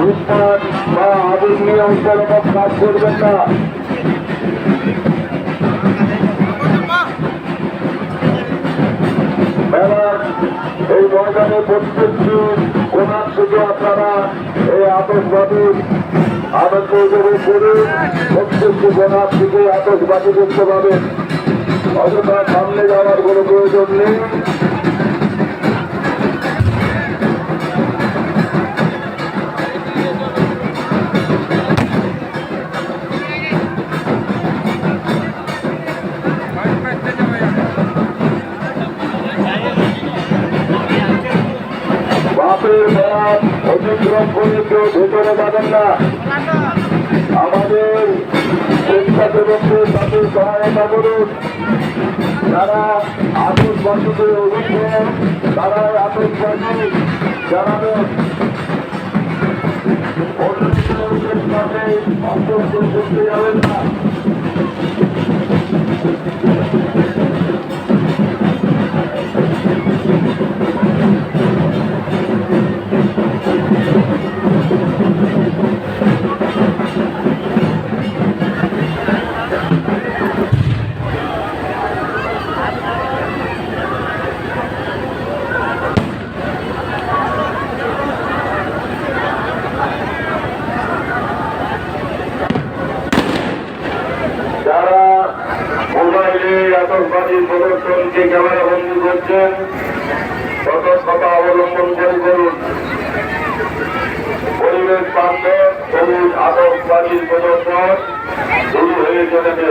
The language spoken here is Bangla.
লুটপাট বা আগুন নিয়ন্ত্রণমূলক কাজ করবেন না। এই ময়দানে প্রত্যেকটি কোনার থেকে আপনারা এই আতসবাদীর আনন্দ উপভোগ করে প্রত্যেকটি কোনার থেকে আতসবাদী দেখতে পাবেন। অযথা সামনে যাওয়ার কোনো প্রয়োজন নেই। বাপের বাপ অতিক্রম করে কেউ ভেতরে যাবেন না। আমাদের স্বেচ্ছাসেবকদের সাথে সহায়তা করুন। যারা আতঙ্কবাদীতে অভিজ্ঞ তারা আতঙ্কবাদী জানাবেন অন্তর্ক করতে যাবেন না। আতঙ্কবাদী প্রদর্শনকে ক্যামেরা বন্দি করছেন। সতর্কতা অবলম্বন করে করুন পরিবেশ বান্ধব, সবুজ আতঙ্কবাদী প্রদর্শন শুরু হয়ে চলেছে।